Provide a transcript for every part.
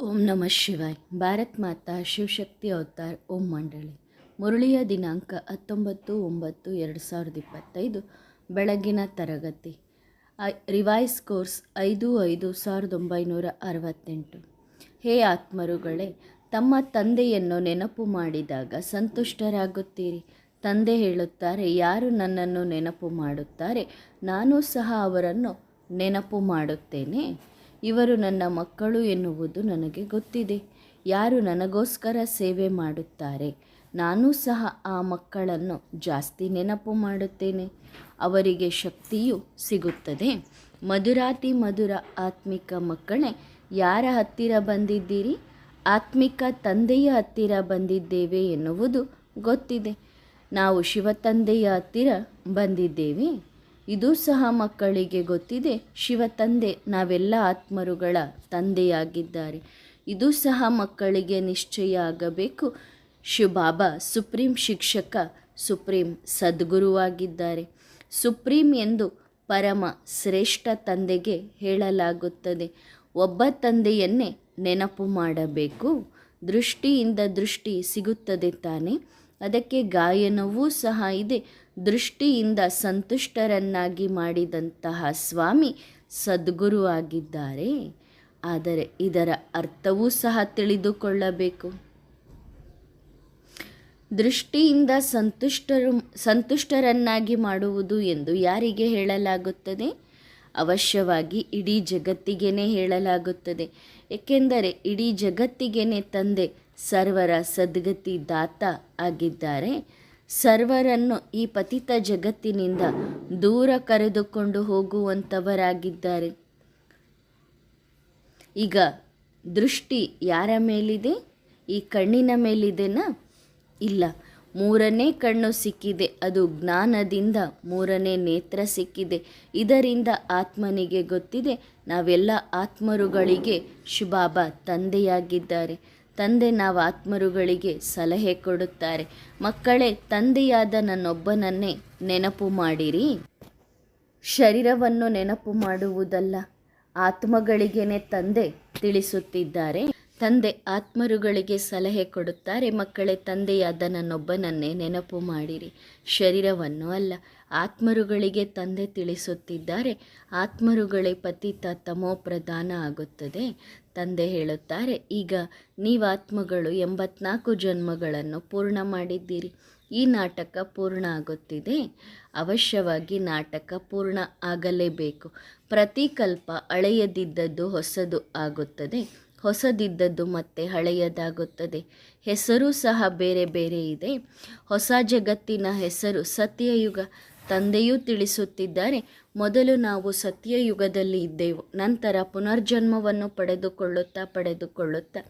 ಓಂ ನಮಃ ಶಿವಾಯ್. ಭಾರತ್ ಮಾತಾ ಶಿವಶಕ್ತಿ ಅವತಾರ್ ಓಂ ಮಂಡಳಿ. ಮುರಳಿಯ ದಿನಾಂಕ ಹತ್ತೊಂಬತ್ತು ಒಂಬತ್ತು ಎರಡು ಸಾವಿರದ ಇಪ್ಪತ್ತೈದು. ಬೆಳಗಿನ ತರಗತಿ. ರಿವೈಸ್ ಕೋರ್ಸ್ ಐದು ಐದು ಸಾವಿರದ ಒಂಬೈನೂರ ಅರವತ್ತೆಂಟು. ಹೇ ಆತ್ಮರುಗಳೇ, ತಮ್ಮ ತಂದೆಯನ್ನು ನೆನಪು ಮಾಡಿದಾಗ ಸಂತುಷ್ಟರಾಗುತ್ತೀರಿ. ತಂದೆ ಹೇಳುತ್ತಾರೆ, ಯಾರು ನನ್ನನ್ನು ನೆನಪು ಮಾಡುತ್ತಾರೆ, ನಾನು ಸಹ ಅವರನ್ನು ನೆನಪು ಮಾಡುತ್ತೇನೆ. ಇವರು ನನ್ನ ಮಕ್ಕಳು ಎನ್ನುವುದು ನನಗೆ ಗೊತ್ತಿದೆ. ಯಾರು ನನಗೋಸ್ಕರ ಸೇವೆ ಮಾಡುತ್ತಾರೆ, ನಾನು ಸಹ ಆ ಮಕ್ಕಳನ್ನು ಜಾಸ್ತಿ ನೆನಪು ಮಾಡುತ್ತೇನೆ. ಅವರಿಗೆ ಶಕ್ತಿಯು ಸಿಗುತ್ತದೆ. ಮಧುರಾತಿ ಮಧುರ ಆತ್ಮಿಕ ಮಕ್ಕಳೇ, ಯಾರ ಹತ್ತಿರ ಬಂದಿದ್ದೀರಿ? ಆತ್ಮಿಕ ತಂದೆಯ ಹತ್ತಿರ ಬಂದಿದ್ದೇವೆ ಎನ್ನುವುದು ಗೊತ್ತಿದೆ. ನಾವು ಶಿವತಂದೆಯ ಹತ್ತಿರ ಬಂದಿದ್ದೇವೆ. ಇದು ಸಹ ಮಕ್ಕಳಿಗೆ ಗೊತ್ತಿದೆ. ಶಿವ ತಂದೆ, ನಾವೆಲ್ಲ ಆತ್ಮರುಗಳ ತಂದೆಯಾಗಿದ್ದಾರೆ. ಇದು ಸಹ ಮಕ್ಕಳಿಗೆ ನಿಶ್ಚಯ ಆಗಬೇಕು ಶಿವಬಾಬಾ ಸುಪ್ರೀಂ ಶಿಕ್ಷಕ, ಸುಪ್ರೀಂ ಸದ್ಗುರುವಾಗಿದ್ದಾರೆ. ಸುಪ್ರೀಂ ಎಂದು ಪರಮ ಶ್ರೇಷ್ಠ ತಂದೆಗೆ ಹೇಳಲಾಗುತ್ತದೆ. ಒಬ್ಬ ತಂದೆಯನ್ನೇ ನೆನಪು ಮಾಡಬೇಕು. ದೃಷ್ಟಿಯಿಂದ ದೃಷ್ಟಿ ಸಿಗುತ್ತದೆ ತಾನೆ. ಅದಕ್ಕೆ ಗಾಯನವೂ ಸಹ ಇದೆ. ದೃಷ್ಟಿಯಿಂದ ಸಂತುಷ್ಟರನ್ನಾಗಿ ಮಾಡಿದಂತಹ ಸ್ವಾಮಿ ಸದ್ಗುರು ಆಗಿದ್ದಾರೆ. ಆದರೆ ಇದರ ಅರ್ಥವೂ ಸಹ ತಿಳಿದುಕೊಳ್ಳಬೇಕು. ದೃಷ್ಟಿಯಿಂದ ಸಂತುಷ್ಟರು, ಸಂತುಷ್ಟರನ್ನಾಗಿ ಮಾಡುವುದು ಎಂದು ಯಾರಿಗೆ ಹೇಳಲಾಗುತ್ತದೆ? ಅವಶ್ಯವಾಗಿ ಇಡೀ ಜಗತ್ತಿಗೇನೆ ಹೇಳಲಾಗುತ್ತದೆ. ಏಕೆಂದರೆ ಇಡೀ ಜಗತ್ತಿಗೇನೆ ತಂದೆ, ಸರ್ವರ ಸದ್ಗತಿ ದಾತ ಆಗಿದ್ದಾರೆ. ಸರ್ವರನ್ನು ಈ ಪತಿತ ಜಗತ್ತಿನಿಂದ ದೂರ ಕರೆದುಕೊಂಡು ಹೋಗುವಂಥವರಾಗಿದ್ದಾರೆ ಈಗ ದೃಷ್ಟಿ ಯಾರ ಮೇಲಿದೆ? ಈ ಕಣ್ಣಿನ ಮೇಲಿದೆನಾ? ಇಲ್ಲ. ಮೂರನೇ ಕಣ್ಣು ಸಿಕ್ಕಿದೆ. ಅದು ಜ್ಞಾನದಿಂದ ಮೂರನೇ ನೇತ್ರ ಸಿಕ್ಕಿದೆ. ಇದರಿಂದ ಆತ್ಮನಿಗೆ ಗೊತ್ತಿದೆ. ನಾವೆಲ್ಲ ಆತ್ಮರುಗಳಿಗೆ ಶುಭಾಬ ತಂದೆಯಾಗಿದ್ದಾರೆ. ತಂದೆ ನಾವು ಆತ್ಮರುಗಳಿಗೆ ಸಲಹೆ ಕೊಡುತ್ತಾರೆ. ಮಕ್ಕಳೇ, ತಂದೆಯಾದ ನನ್ನೊಬ್ಬನನ್ನೇ ನೆನಪು ಮಾಡಿರಿ. ಶರೀರವನ್ನು ನೆನಪು ಮಾಡುವುದಲ್ಲ, ಆತ್ಮಗಳಿಗೇನೆ ತಂದೆ ತಿಳಿಸುತ್ತಿದ್ದಾರೆ. ತಂದೆ ಆತ್ಮರುಗಳಿಗೆ ಸಲಹೆ ಕೊಡುತ್ತಾರೆ. ಮಕ್ಕಳೇ, ತಂದೆಯಾದ ನನ್ನೊಬ್ಬನನ್ನೇ ನೆನಪು ಮಾಡಿರಿ. ಶರೀರವನ್ನು ಅಲ್ಲ, ಆತ್ಮರುಗಳಿಗೆ ತಂದೆ ತಿಳಿಸುತ್ತಿದ್ದಾರೆ. ಆತ್ಮರುಗಳೇ ಪತಿತ ತಮೋ ಪ್ರಧಾನ ಆಗುತ್ತದೆ. ತಂದೆ ಹೇಳುತ್ತಾರೆ, ಈಗ ನೀವಾತ್ಮಗಳು ಎಂಬತ್ನಾಲ್ಕು ಜನ್ಮಗಳನ್ನು ಪೂರ್ಣ ಮಾಡಿದ್ದೀರಿ. ಈ ನಾಟಕ ಪೂರ್ಣ ಆಗುತ್ತಿದೆ. ಅವಶ್ಯವಾಗಿ ನಾಟಕ ಪೂರ್ಣ ಆಗಲೇಬೇಕು. ಪ್ರತಿ ಕಲ್ಪ ಹಳೆಯದಿದ್ದದ್ದು ಹೊಸದು ಆಗುತ್ತದೆ. ಹೊಸದಿದ್ದದ್ದು ಮತ್ತೆ ಹಳೆಯದಾಗುತ್ತದೆ. ಹೆಸರು ಸಹ ಬೇರೆ ಬೇರೆ ಇದೆ. ಹೊಸ ಜಗತ್ತಿನ ಹೆಸರು ಸತ್ಯಯುಗ. ತಂದೆಯೂ ತಿಳಿಸುತ್ತಿದ್ದಾರೆ, ಮೊದಲು ನಾವು ಸತ್ಯಯುಗದಲ್ಲಿ ಇದ್ದೆವು, ನಂತರ ಪುನರ್ಜನ್ಮವನ್ನು ಪಡೆದುಕೊಳ್ಳುತ್ತಾ ಪಡೆದುಕೊಳ್ಳುತ್ತಾ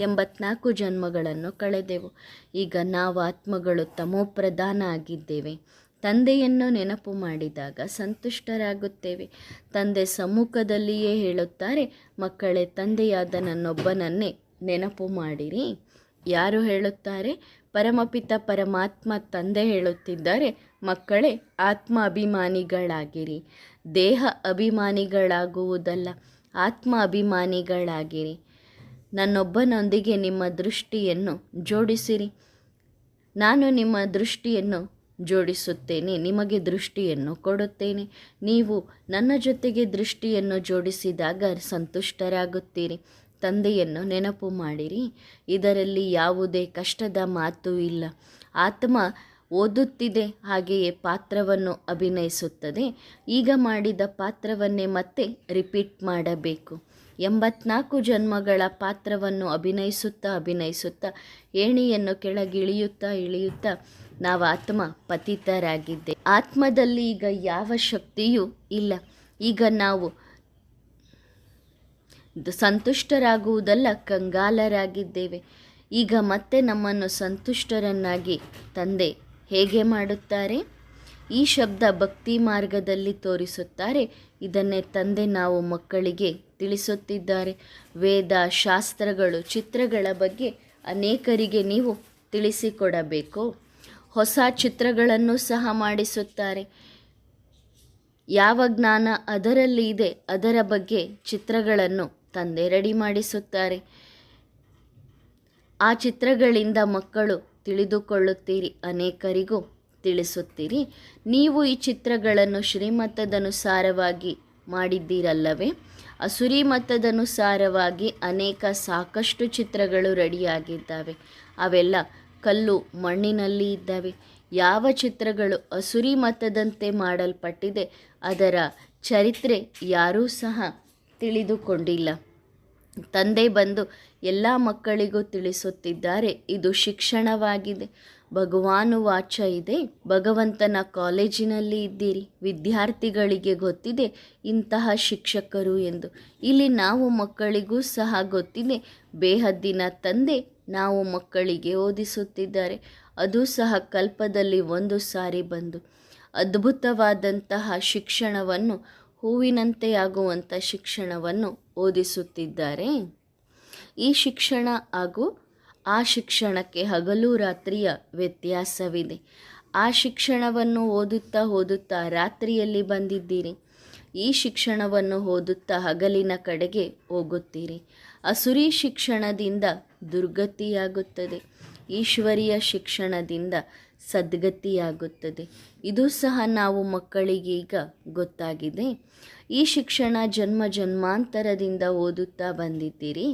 ಎಂಬತ್ನಾಲ್ಕು ಜನ್ಮಗಳನ್ನು ಕಳೆದೆವು. ಈಗ ನಾವು ಆತ್ಮಗಳು ತಮೋಪ್ರಧಾನ ಆಗಿದ್ದೇವೆ. ತಂದೆಯನ್ನು ನೆನಪು ಮಾಡಿದಾಗ ಸಂತುಷ್ಟರಾಗುತ್ತೇವೆ. ತಂದೆ ಸಮ್ಮುಖದಲ್ಲಿಯೇ ಹೇಳುತ್ತಾರೆ, ಮಕ್ಕಳೇ, ತಂದೆಯಾದ ನನ್ನೊಬ್ಬನನ್ನೇ ನೆನಪು ಮಾಡಿರಿ. ಯಾರು ಹೇಳುತ್ತಾರೆ? ಪರಮಪಿತ ಪರಮಾತ್ಮ ತಂದೆ ಹೇಳುತ್ತಿದ್ದಾರೆ, ಮಕ್ಕಳೇ ಆತ್ಮ ಅಭಿಮಾನಿಗಳಾಗಿರಿ ದೇಹ ಅಭಿಮಾನಿಗಳಾಗುವುದಲ್ಲ ಆತ್ಮ ಅಭಿಮಾನಿಗಳಾಗಿರಿ ನನ್ನೊಬ್ಬನೊಂದಿಗೆ ನಿಮ್ಮ ದೃಷ್ಟಿಯನ್ನು ಜೋಡಿಸಿರಿ. ನಾನು ನಿಮ್ಮ ದೃಷ್ಟಿಯನ್ನು ಜೋಡಿಸುತ್ತೇನೆ, ನಿಮಗೆ ದೃಷ್ಟಿಯನ್ನು ಕೊಡುತ್ತೇನೆ. ನೀವು ನನ್ನ ಜೊತೆಗೆ ದೃಷ್ಟಿಯನ್ನು ಜೋಡಿಸಿದಾಗ ಸಂತುಷ್ಟರಾಗುತ್ತೀರಿ. ತಂದೆಯನ್ನು ನೆನಪು ಮಾಡಿರಿ. ಇದರಲ್ಲಿ ಯಾವುದೇ ಕಷ್ಟದ ಮಾತು ಇಲ್ಲ. ಆತ್ಮ ಓದುತ್ತಿದೆ, ಹಾಗೆಯೇ ಪಾತ್ರವನ್ನು ಅಭಿನಯಿಸುತ್ತದೆ. ಈಗ ಮಾಡಿದ ಪಾತ್ರವನ್ನೇ ಮತ್ತೆ ರಿಪೀಟ್ ಮಾಡಬೇಕು. ಎಂಬತ್ನಾಲ್ಕು ಜನ್ಮಗಳ ಪಾತ್ರವನ್ನು ಅಭಿನಯಿಸುತ್ತಾ ಅಭಿನಯಿಸುತ್ತಾ, ಏಣಿಯನ್ನು ಕೆಳಗಿಳಿಯುತ್ತಾ ಇಳಿಯುತ್ತಾ, ನಾವು ಆತ್ಮ ಪತಿತರಾಗಿದ್ದೆ. ಆತ್ಮದಲ್ಲಿ ಈಗ ಯಾವ ಶಕ್ತಿಯೂ ಇಲ್ಲ. ಈಗ ನಾವು ಸಂತುಷ್ಟರಾಗುವುದಲ್ಲ, ಕಂಗಾಲರಾಗಿದ್ದೇವೆ. ಈಗ ಮತ್ತೆ ನಮ್ಮನ್ನು ಸಂತುಷ್ಟರನ್ನಾಗಿ ತಂದೆ ಹೇಗೆ ಮಾಡುತ್ತಾರೆ? ಈ ಶಬ್ದ ಭಕ್ತಿ ಮಾರ್ಗದಲ್ಲಿ ತೋರಿಸುತ್ತಾರೆ. ಇದನ್ನೇ ತಂದೆ ನಾವು ಮಕ್ಕಳಿಗೆ ತಿಳಿಸುತ್ತಿದ್ದಾರೆ. ವೇದ ಶಾಸ್ತ್ರಗಳು, ಚಿತ್ರಗಳ ಬಗ್ಗೆ ಅನೇಕರಿಗೆ ನೀವು ತಿಳಿಸಿಕೊಡಬೇಕು. ಹೊಸ ಚಿತ್ರಗಳನ್ನು ಸಹ ಮಾಡಿಸುತ್ತಾರೆ. ಯಾವ ಜ್ಞಾನ ಅದರಲ್ಲಿ ಇದೆ, ಅದರ ಬಗ್ಗೆ ಚಿತ್ರಗಳನ್ನು ತಂದೆ ರೆಡಿ ಮಾಡಿಸುತ್ತಾರೆ. ಆ ಚಿತ್ರಗಳಿಂದ ಮಕ್ಕಳು ತಿಳಿದುಕೊಳ್ಳುತ್ತೀರಿ, ಅನೇಕರಿಗೂ ತಿಳಿಸುತ್ತೀರಿ. ನೀವು ಈ ಚಿತ್ರಗಳನ್ನು ಶ್ರೀಮತದನುಸಾರವಾಗಿ ಮಾಡಿದ್ದೀರಲ್ಲವೇ? ಅಸುರಿ ಮತದನುಸಾರವಾಗಿ ಅನೇಕ ಸಾಕಷ್ಟು ಚಿತ್ರಗಳು ರೆಡಿಯಾಗಿದ್ದಾವೆ. ಅವೆಲ್ಲ ಕಲ್ಲು ಮಣ್ಣಿನಲ್ಲಿ ಇದ್ದಾವೆ. ಯಾವ ಚಿತ್ರಗಳು ಅಸುರಿ ಮತದಂತೆ ಮಾಡಲ್ಪಟ್ಟಿದೆ ಅದರ ಚರಿತ್ರೆ ಯಾರೂ ಸಹ ತಿಳಿದುಕೊಂಡಿಲ್ಲ. ತಂದೆ ಬಂದು ಎಲ್ಲ ಮಕ್ಕಳಿಗೂ ತಿಳಿಸುತ್ತಿದ್ದಾರೆ, ಇದು ಶಿಕ್ಷಣವಾಗಿದೆ. ಭಗವಾನು ವಾಚ ಇದೆ. ಭಗವಂತನ ಕಾಲೇಜಿನಲ್ಲಿ ಇದ್ದೀರಿ. ವಿದ್ಯಾರ್ಥಿಗಳಿಗೆ ಗೊತ್ತಿದೆ, ಇಂತಹ ಶಿಕ್ಷಕರು ಎಂದು. ಇಲ್ಲಿ ನಾವು ಮಕ್ಕಳಿಗೂ ಸಹ ಗೊತ್ತಿದೆ. ಬೇಹದ್ದಿನ ತಂದೆ ನಾವು ಮಕ್ಕಳಿಗೆ ಓದಿಸುತ್ತಿದ್ದಾರೆ. ಅದು ಸಹ ಕಲ್ಪದಲ್ಲಿ ಒಂದು ಸಾರಿ ಬಂದು. ಅದ್ಭುತವಾದಂತಹ ಶಿಕ್ಷಣವನ್ನು ಹೂವಿನಂತೆ ಆಗುವಂಥ ಶಿಕ್ಷಣವನ್ನು ಓದಿಸುತ್ತಿದ್ದಾರೆ. ಈ ಶಿಕ್ಷಣ ಹಾಗೂ ಆ ಶಿಕ್ಷಣಕ್ಕೆ ಹಗಲು ರಾತ್ರಿಯ ವ್ಯತ್ಯಾಸವಿದೆ. ಆ ಶಿಕ್ಷಣವನ್ನು ಓದುತ್ತಾ ಓದುತ್ತಾ ರಾತ್ರಿಯಲ್ಲಿ ಬಂದಿದ್ದೀರಿ. ಈ ಶಿಕ್ಷಣವನ್ನು ಓದುತ್ತಾ ಹಗಲಿನ ಕಡೆಗೆ ಹೋಗುತ್ತೀರಿ. ಅಸುರಿ ಶಿಕ್ಷಣದಿಂದ ದುರ್ಗತಿಯಾಗುತ್ತದೆ. ಈಶ್ವರಿಯ ಶಿಕ್ಷಣದಿಂದ ಸದ್ಗತಿಯಾಗುತ್ತದೆ. ಇದು ಸಹ ನಾವು ಮಕ್ಕಳಿಗೆ ಈಗ ಗೊತ್ತಾಗಿದೆ. ಈ ಶಿಕ್ಷಣ ಜನ್ಮ ಜನ್ಮಾಂತರದಿಂದ ಓದುತ್ತಾ ಬಂದಿದ್ದೀರಿ.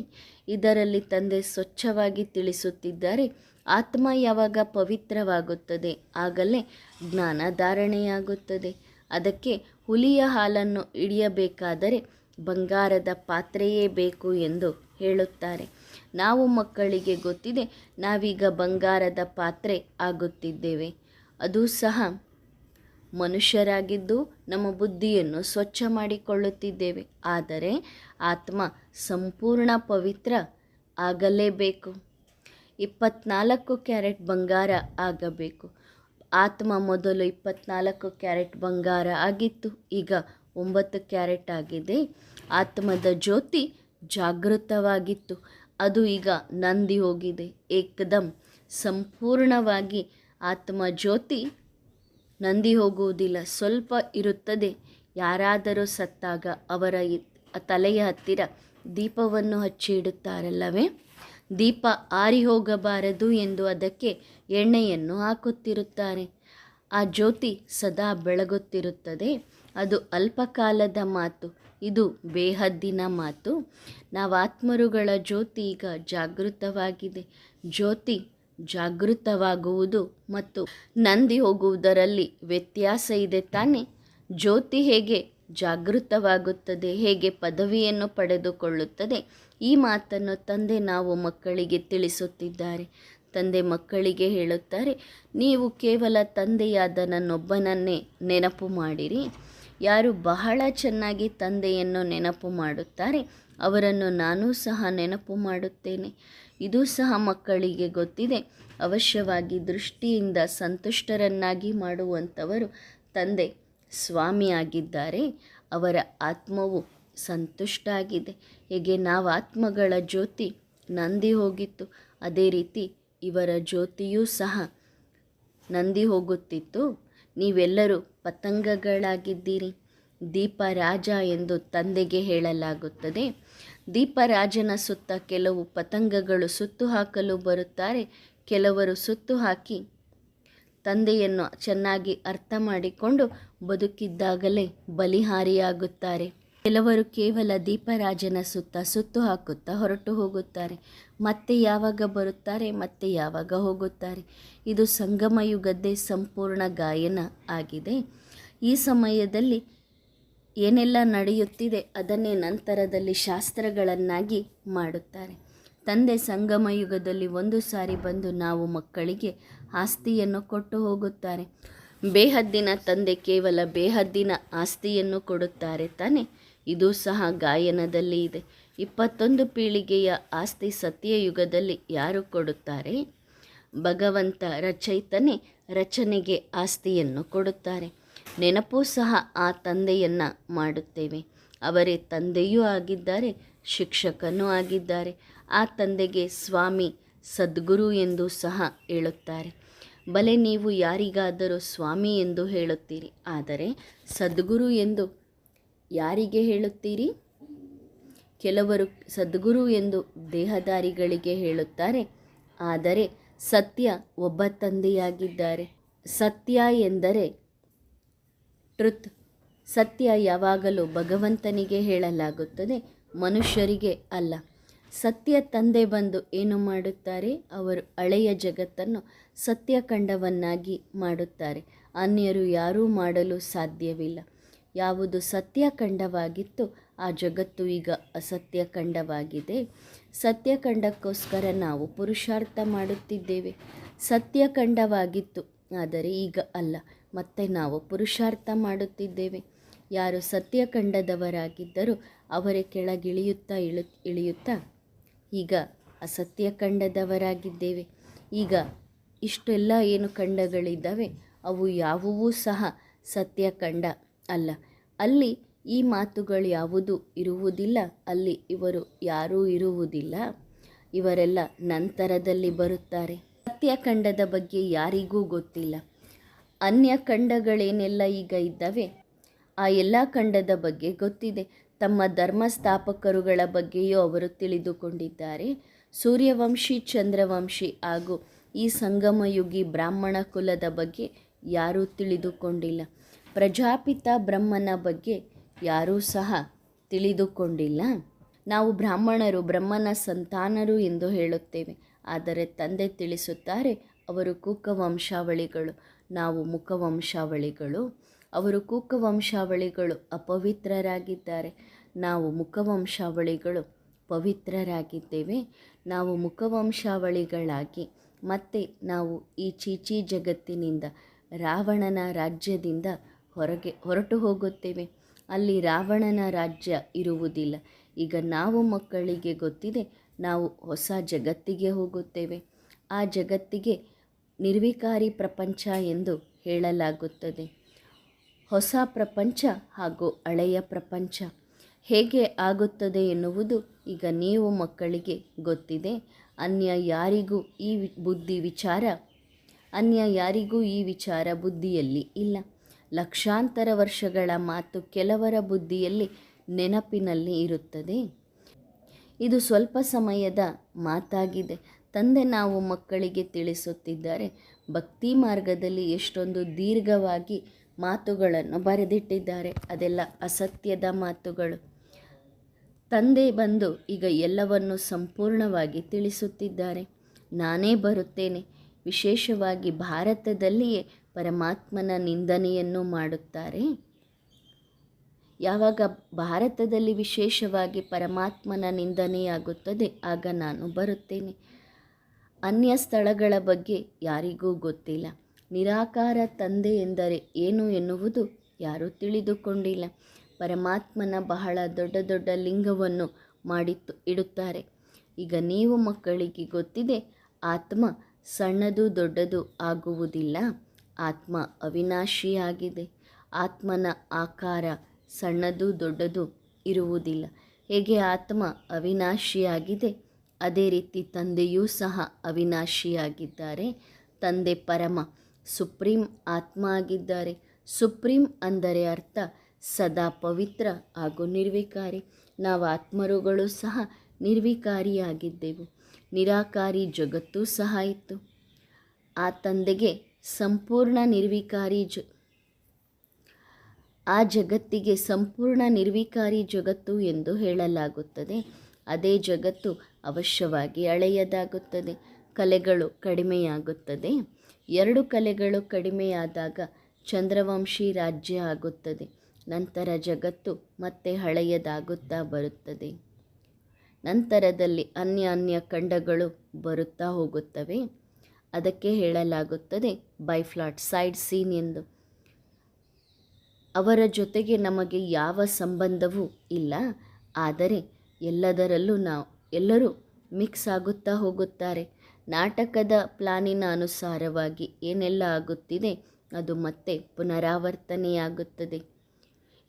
ಇದರಲ್ಲಿ ತಂದೆ ಸ್ವಚ್ಛವಾಗಿ ತಿಳಿಸುತ್ತಿದ್ದಾರೆ. ಆತ್ಮ ಯಾವಾಗ ಪವಿತ್ರವಾಗುತ್ತದೆ, ಆಗಲೇ ಜ್ಞಾನ ಧಾರಣೆಯಾಗುತ್ತದೆ. ಅದಕ್ಕೆ ಹುಲಿಯ ಹಾಲನ್ನು ಹಿಡಿಯಬೇಕಾದರೆ ಬಂಗಾರದ ಪಾತ್ರೆಯೇ ಬೇಕು ಎಂದು ಹೇಳುತ್ತಾರೆ. ನಾವು ಮಕ್ಕಳಿಗೆ ಗೊತ್ತಿದೆ, ನಾವೀಗ ಬಂಗಾರದ ಪಾತ್ರೆ ಆಗುತ್ತಿದ್ದೇವೆ. ಅದು ಸಹ ಮನುಷ್ಯರಾಗಿದ್ದು ನಮ್ಮ ಬುದ್ಧಿಯನ್ನು ಸ್ವಚ್ಛ ಮಾಡಿಕೊಳ್ಳುತ್ತಿದ್ದೇವೆ. ಆದರೆ ಆತ್ಮ ಸಂಪೂರ್ಣ ಪವಿತ್ರ ಆಗಲೇಬೇಕು. ಇಪ್ಪತ್ನಾಲ್ಕು ಕ್ಯಾರೆಟ್ ಬಂಗಾರ ಆಗಬೇಕು. ಆತ್ಮ ಮೊದಲು ಇಪ್ಪತ್ನಾಲ್ಕು ಕ್ಯಾರೆಟ್ ಬಂಗಾರ ಆಗಿತ್ತು, ಈಗ ಒಂಬತ್ತು ಕ್ಯಾರೆಟ್ ಆಗಿದೆ. ಆತ್ಮದ ಜ್ಯೋತಿ ಜಾಗೃತವಾಗಿತ್ತು. ಅದು ಈಗ ನಂದಿ ಹೋಗಿದೆ. ಏಕದಂ ಸಂಪೂರ್ಣವಾಗಿ ಆತ್ಮ ಜ್ಯೋತಿ. ನಂದಿ ಹೋಗುವುದಿಲ್ಲ, ಸ್ವಲ್ಪ ಇರುತ್ತದೆ. ಯಾರಾದರೂ ಸತ್ತಾಗ ಅವರ ತಲೆಯ ಹತ್ತಿರ ದೀಪವನ್ನು ಹಚ್ಚಿ ಇಡುತ್ತಾರಲ್ಲವೇ? ದೀಪ ಆರಿ ಹೋಗಬಾರದು ಎಂದು ಅದಕ್ಕೆ ಎಣ್ಣೆಯನ್ನು ಹಾಕುತ್ತಿರುತ್ತಾರೆ. ಆ ಜ್ಯೋತಿ ಸದಾ ಬೆಳಗುತ್ತಿರುತ್ತದೆ. ಅದು ಅಲ್ಪಕಾಲದ ಮಾತು. ಇದು ಬೇಹದ್ದಿನ ಮಾತು. ನಾವು ಆತ್ಮರುಗಳ ಜ್ಯೋತಿ ಈಗ ಜಾಗೃತವಾಗಿದೆ. ಜ್ಯೋತಿ ಜಾಗೃತವಾಗುವುದು ಮತ್ತು ನಂದಿ ಹೋಗುವುದರಲ್ಲಿ ವ್ಯತ್ಯಾಸ ಇದೆ ತಾನೇ. ಜ್ಯೋತಿ ಹೇಗೆ ಜಾಗೃತವಾಗುತ್ತದೆ, ಹೇಗೆ ಪದವಿಯನ್ನು ಪಡೆದುಕೊಳ್ಳುತ್ತದೆ, ಈ ಮಾತನ್ನು ತಂದೆ ನಾವು ಮಕ್ಕಳಿಗೆ ತಿಳಿಸುತ್ತಿದ್ದಾರೆ. ತಂದೆ ಮಕ್ಕಳಿಗೆ ಹೇಳುತ್ತಾರೆ, ನೀವು ಕೇವಲ ತಂದೆಯಾದ ನನ್ನೊಬ್ಬನನ್ನೇ ನೆನಪು ಮಾಡಿರಿ. ಯಾರು ಬಹಳ ಚೆನ್ನಾಗಿ ತಂದೆಯನ್ನು ನೆನಪು ಮಾಡುತ್ತಾರೆ, ಅವರನ್ನು ನಾನು ಸಹ ನೆನಪು ಮಾಡುತ್ತೇನೆ. ಇದು ಸಹ ಮಕ್ಕಳಿಗೆ ಗೊತ್ತಿದೆ. ಅವಶ್ಯವಾಗಿ ದೃಷ್ಟಿಯಿಂದ ಸಂತುಷ್ಟರನ್ನಾಗಿ ಮಾಡುವಂಥವರು ತಂದೆ ಸ್ವಾಮಿಯಾಗಿದ್ದಾರೆ. ಅವರ ಆತ್ಮವು ಸಂತುಷ್ಟ ಆಗಿದೆ ಹೇಗೆ ನಾವು ಆತ್ಮಗಳ ಜ್ಯೋತಿ ನಂದಿ ಹೋಗಿತ್ತು, ಅದೇ ರೀತಿ ಇವರ ಜ್ಯೋತಿಯೂ ಸಹ ನಂದಿ ಹೋಗುತ್ತಿತ್ತು. ನೀವೆಲ್ಲರೂ ಪತಂಗಗಳಾಗಿದ್ದೀರಿ. ದೀಪರಾಜ ಎಂದು ತಂದೆಗೆ ಹೇಳಲಾಗುತ್ತದೆ. ದೀಪರಾಜನ ಸುತ್ತ ಕೆಲವು ಪತಂಗಗಳು ಸುತ್ತು ಹಾಕಲು ಬರುತ್ತಾರೆ. ಕೆಲವರು ಸುತ್ತು ಹಾಕಿ ತಂದೆಯನ್ನು ಚೆನ್ನಾಗಿ ಅರ್ಥ ಮಾಡಿಕೊಂಡು ಬದುಕಿದ್ದಾಗಲೇ ಬಲಿಹಾರಿಯಾಗುತ್ತಾರೆ. ಕೆಲವರು ಕೇವಲ ದೀಪರಾಜನ ಸುತ್ತ ಸುತ್ತು ಹಾಕುತ್ತಾ ಹೊರಟು ಹೋಗುತ್ತಾರೆ. ಮತ್ತೆ ಯಾವಾಗ ಬರುತ್ತಾರೆ, ಮತ್ತೆ ಯಾವಾಗ ಹೋಗುತ್ತಾರೆ. ಇದು ಸಂಗಮ ಯುಗದ್ದೇ ಸಂಪೂರ್ಣ ಗಾಯನ ಆಗಿದೆ. ಈ ಸಮಯದಲ್ಲಿ ಏನೆಲ್ಲ ನಡೆಯುತ್ತಿದೆ ಅದನ್ನೇ ನಂತರದಲ್ಲಿ ಶಾಸ್ತ್ರಗಳನ್ನಾಗಿ ಮಾಡುತ್ತಾರೆ. ತಂದೆ ಸಂಗಮ ಯುಗದಲ್ಲಿ ಒಂದು ಸಾರಿ ಬಂದು ನಾವು ಮಕ್ಕಳಿಗೆ ಆಸ್ತಿಯನ್ನು ಕೊಟ್ಟು ಹೋಗುತ್ತಾರೆ. ಬೇಹದ್ದಿನ ತಂದೆ ಕೇವಲ ಬೇಹದ್ದಿನ ಆಸ್ತಿಯನ್ನು ಕೊಡುತ್ತಾರೆ ತಾನೆ. ಇದು ಸಹ ಗಾಯನದಲ್ಲಿ ಇದೆ. ಇಪ್ಪತ್ತೊಂದು ಪೀಳಿಗೆಯ ಆಸ್ತಿ ಸತ್ಯ ಯುಗದಲ್ಲಿ ಯಾರು ಕೊಡುತ್ತಾರೆ? ಭಗವಂತ ರಚಯಿತನೇ ರಚನೆಗೆ ಆಸ್ತಿಯನ್ನು ಕೊಡುತ್ತಾರೆ. ನೆನಪು ಸಹ ಆ ತಂದೆಯನ್ನು ಮಾಡುತ್ತೇವೆ. ಅವರೇ ತಂದೆಯೂ ಆಗಿದ್ದಾರೆ, ಶಿಕ್ಷಕನೂ ಆಗಿದ್ದಾರೆ. ಆ ತಂದೆಗೆ ಸ್ವಾಮಿ, ಸದ್ಗುರು ಎಂದು ಸಹ ಹೇಳುತ್ತಾರೆ. ಬಲೆ ನೀವು ಯಾರಿಗಾದರೂ ಸ್ವಾಮಿ ಎಂದು ಹೇಳುತ್ತೀರಿ, ಆದರೆ ಸದ್ಗುರು ಎಂದು ಯಾರಿಗೆ ಹೇಳುತ್ತೀರಿ? ಕೆಲವರು ಸದ್ಗುರು ಎಂದು ದೇಹದಾರಿಗಳಿಗೆ ಹೇಳುತ್ತಾರೆ, ಆದರೆ ಸತ್ಯ ಒಬ್ಬ ತಂದೆಯಾಗಿದ್ದಾರೆ. ಸತ್ಯ ಎಂದರೆ ಟ್ರುತ್. ಸತ್ಯ ಯಾವಾಗಲೂ ಭಗವಂತನಿಗೆ ಹೇಳಲಾಗುತ್ತದೆ, ಮನುಷ್ಯರಿಗೆ ಅಲ್ಲ. ಸತ್ಯ ತಂದೆ ಬಂದು ಏನು ಮಾಡುತ್ತಾರೆ? ಅವರು ಹಳೆಯ ಜಗತ್ತನ್ನು ಸತ್ಯಖಂಡವನ್ನಾಗಿ ಮಾಡುತ್ತಾರೆ. ಅನ್ಯರು ಯಾರೂ ಮಾಡಲು ಸಾಧ್ಯವಿಲ್ಲ. ಯಾವುದು ಸತ್ಯಖಂಡವಾಗಿತ್ತು ಆ ಜಗತ್ತು ಈಗ ಅಸತ್ಯಖಂಡವಾಗಿದೆ. ಸತ್ಯಖಂಡಕ್ಕೋಸ್ಕರ ನಾವು ಪುರುಷಾರ್ಥ ಮಾಡುತ್ತಿದ್ದೇವೆ. ಸತ್ಯಖಂಡವಾಗಿತ್ತು, ಆದರೆ ಈಗ ಅಲ್ಲ. ಮತ್ತೆ ನಾವು ಪುರುಷಾರ್ಥ ಮಾಡುತ್ತಿದ್ದೇವೆ. ಯಾರು ಸತ್ಯಖಂಡದವರಾಗಿದ್ದರೂ ಅವರೇ ಕೆಳಗಿಳಿಯುತ್ತಾ ಇಳು, ಇಳಿಯುತ್ತಾ? ಈಗ ಅಸತ್ಯ ಕಂಡದವರಾಗಿದ್ದೇವೆ. ಈಗ ಇಷ್ಟೆಲ್ಲ ಏನು ಖಂಡಗಳಿದ್ದಾವೆ? ಅವು ಯಾವುವೂ ಸಹ ಸತ್ಯ ಕಂಡ ಅಲ್ಲ. ಅಲ್ಲಿ ಈ ಮಾತುಗಳು ಯಾವುದು ಇರುವುದಿಲ್ಲ, ಅಲ್ಲಿ ಇವರು ಯಾರೂ ಇರುವುದಿಲ್ಲ. ಇವರೆಲ್ಲ ನಂತರದಲ್ಲಿ ಬರುತ್ತಾರೆ. ಸತ್ಯಖಂಡದ ಬಗ್ಗೆ ಯಾರಿಗೂ ಗೊತ್ತಿಲ್ಲ. ಅನ್ಯ ಖಂಡಗಳೇನೆಲ್ಲ ಈಗ ಇದ್ದಾವೆ? ಆ ಎಲ್ಲ ಖಂಡದ ಬಗ್ಗೆ ಗೊತ್ತಿದೆ. ತಮ್ಮ ಧರ್ಮಸ್ಥಾಪಕರುಗಳ ಬಗ್ಗೆಯೂ ಅವರು ತಿಳಿದುಕೊಂಡಿದ್ದಾರೆ. ಸೂರ್ಯವಂಶಿ, ಚಂದ್ರವಂಶಿ ಹಾಗೂ ಈ ಸಂಗಮಯುಗಿ ಬ್ರಾಹ್ಮಣ ಕುಲದ ಬಗ್ಗೆ ಯಾರೂ ತಿಳಿದುಕೊಂಡಿಲ್ಲ. ಪ್ರಜಾಪಿತ ಬ್ರಹ್ಮನ ಬಗ್ಗೆ ಯಾರೂ ಸಹ ತಿಳಿದುಕೊಂಡಿಲ್ಲ. ನಾವು ಬ್ರಾಹ್ಮಣರು ಬ್ರಹ್ಮನ ಸಂತಾನರು ಎಂದು ಹೇಳುತ್ತೇವೆ. ಆದರೆ ತಂದೆ ತಿಳಿಸುತ್ತಾರೆ, ಅವರು ಕೂಕವಂಶಾವಳಿಗಳು. ನಾವು ಮುಖವಂಶಾವಳಿಗಳು. ಅವರು ಕೂಕವಂಶಾವಳಿಗಳು ಅಪವಿತ್ರರಾಗಿದ್ದಾರೆ. ನಾವು ಮುಖವಂಶಾವಳಿಗಳು ಪವಿತ್ರರಾಗಿದ್ದೇವೆ. ನಾವು ಮುಖವಂಶಾವಳಿಗಳಾಗಿ ಮತ್ತೆ ನಾವು ಈ ಚೀಚಿ ಜಗತ್ತಿನಿಂದ, ರಾವಣನ ರಾಜ್ಯದಿಂದ ಹೊರಗೆ, ಹೊರಟು ಹೋಗುತ್ತೇವೆ. ಅಲ್ಲಿ ರಾವಣನ ರಾಜ್ಯ ಇರುವುದಿಲ್ಲ. ಈಗ ನಾವು ಮಕ್ಕಳಿಗೆ ಗೊತ್ತಿದೆ, ನಾವು ಹೊಸ ಜಗತ್ತಿಗೆ ಹೋಗುತ್ತೇವೆ. ಆ ಜಗತ್ತಿಗೆ ನಿರ್ವಿಕಾರಿ ಪ್ರಪಂಚ ಎಂದು ಹೇಳಲಾಗುತ್ತದೆ. ಹೊಸ ಪ್ರಪಂಚ ಹಾಗೂ ಹಳೆಯ ಪ್ರಪಂಚ ಹೇಗೆ ಆಗುತ್ತದೆ ಎನ್ನುವುದು ಈಗ ನೀವು ಮಕ್ಕಳಿಗೆ ಗೊತ್ತಿದೆ. ಅನ್ಯ ಯಾರಿಗೂ ಈ ಬುದ್ಧಿ ವಿಚಾರ, ಅನ್ಯ ಯಾರಿಗೂ ಈ ವಿಚಾರ ಬುದ್ಧಿಯಲ್ಲಿ ಇಲ್ಲ. ಲಕ್ಷಾಂತರ ವರ್ಷಗಳ ಮಾತು ಕೆಲವರ ಬುದ್ಧಿಯಲ್ಲಿ ನೆನಪಿನಲ್ಲಿ ಇರುತ್ತದೆ. ಇದು ಸ್ವಲ್ಪ ಸಮಯದ ಮಾತಾಗಿದೆ. ತಂದೆ ನಾವು ಮಕ್ಕಳಿಗೆ ತಿಳಿಸುತ್ತಿದ್ದಾರೆ. ಭಕ್ತಿ ಮಾರ್ಗದಲ್ಲಿ ಎಷ್ಟೊಂದು ದೀರ್ಘವಾಗಿ ಮಾತುಗಳನ್ನು ಬರೆದಿಟ್ಟಿದ್ದಾರೆ. ಅದೆಲ್ಲ ಅಸತ್ಯದ ಮಾತುಗಳು. ತಂದೆ ಬಂದು ಈಗ ಎಲ್ಲವನ್ನು ಸಂಪೂರ್ಣವಾಗಿ ತಿಳಿಸುತ್ತಿದ್ದಾರೆ. ನಾನೇ ಬರುತ್ತೇನೆ. ವಿಶೇಷವಾಗಿ ಭಾರತದಲ್ಲಿಯೇ ಪರಮಾತ್ಮನ ನಿಂದನೆಯನ್ನು ಮಾಡುತ್ತಾರೆ. ಯಾವಾಗ ಭಾರತದಲ್ಲಿ ವಿಶೇಷವಾಗಿ ಪರಮಾತ್ಮನ ನಿಂದನೆಯಾಗುತ್ತದೆ, ಆಗ ನಾನು ಬರುತ್ತೇನೆ. ಅನ್ಯ ಸ್ಥಳಗಳ ಬಗ್ಗೆ ಯಾರಿಗೂ ಗೊತ್ತಿಲ್ಲ. ನಿರಾಕಾರ ತಂದೆ ಎಂದರೆ ಏನು ಎನ್ನುವುದು ಯಾರೂ ತಿಳಿದುಕೊಂಡಿಲ್ಲ. ಪರಮಾತ್ಮನ ಬಹಳ ದೊಡ್ಡ ದೊಡ್ಡ ಲಿಂಗವನ್ನು ಮಾಡಿತ್ತು, ಇಡುತ್ತಾರೆ. ಈಗ ನೀವು ಮಕ್ಕಳಿಗೆ ಗೊತ್ತಿದೆ, ಆತ್ಮ ಸಣ್ಣದು ದೊಡ್ಡದು ಆಗುವುದಿಲ್ಲ. ಆತ್ಮ ಅವಿನಾಶಿಯಾಗಿದೆ. ಆತ್ಮನ ಆಕಾರ ಸಣ್ಣದು ದೊಡ್ಡದು ಇರುವುದಿಲ್ಲ. ಹೇಗೆ ಆತ್ಮ ಅವಿನಾಶಿಯಾಗಿದೆ? ಅದೇ ರೀತಿ ತಂದೆಯೂ ಸಹ ಅವಿನಾಶಿಯಾಗಿದ್ದಾರೆ. ತಂದೆ ಪರಮ, ಸುಪ್ರೀಂ ಆತ್ಮ ಆಗಿದ್ದಾರೆ ಸುಪ್ರೀಂ ಅಂದರೆ ಅರ್ಥ, ಸದಾ ಪವಿತ್ರ ಹಾಗೂ ನಿರ್ವಿಕಾರಿ. ನಾವು ಆತ್ಮರುಗಳು ಸಹ ನಿರ್ವಿಕಾರಿಯಾಗಿದ್ದೆವು. ನಿರಾಕಾರಿ ಜಗತ್ತು ಸಹ ಇತ್ತು. ಆ ತಂದೆಗೆ ಸಂಪೂರ್ಣ ನಿರ್ವಿಕಾರಿ ಜ, ಆ ಜಗತ್ತಿಗೆ ಸಂಪೂರ್ಣ ನಿರ್ವಿಕಾರಿ ಜಗತ್ತು ಎಂದು ಹೇಳಲಾಗುತ್ತದೆ. ಅದೇ ಜಗತ್ತು ಅವಶ್ಯವಾಗಿ ಹಳೆಯದಾಗುತ್ತದೆ ಕಲೆಗಳು ಕಡಿಮೆಯಾಗುತ್ತದೆ. ಎರಡು ಕಲೆಗಳು ಕಡಿಮೆಯಾದಾಗ ಚಂದ್ರವಂಶಿ ರಾಜ್ಯ ಆಗುತ್ತದೆ. ನಂತರ ಜಗತ್ತು ಮತ್ತೆ ಹಳೆಯದಾಗುತ್ತಾ ಬರುತ್ತದೆ. ನಂತರದಲ್ಲಿ ಅನ್ಯ ಅನ್ಯ ಖಂಡಗಳು ಬರುತ್ತಾ ಹೋಗುತ್ತವೆ. ಅದಕ್ಕೆ ಹೇಳಲಾಗುತ್ತದೆ ಬೈ ಫ್ಲಾಟ್ ಸೈಡ್ ಸೀನ್ ಎಂದು. ಅವರ ಜೊತೆಗೆ ನಮಗೆ ಯಾವ ಸಂಬಂಧವೂ ಇಲ್ಲ. ಆದರೆ ಎಲ್ಲದರಲ್ಲೂ ನಾವು, ಎಲ್ಲರೂ ಮಿಕ್ಸ್ ಆಗುತ್ತಾ ಹೋಗುತ್ತಾರೆ. ನಾಟಕದ ಪ್ಲಾನಿನ ಅನುಸಾರವಾಗಿ ಏನೆಲ್ಲ ಆಗುತ್ತಿದೆ, ಅದು ಮತ್ತೆ ಪುನರಾವರ್ತನೆಯಾಗುತ್ತದೆ.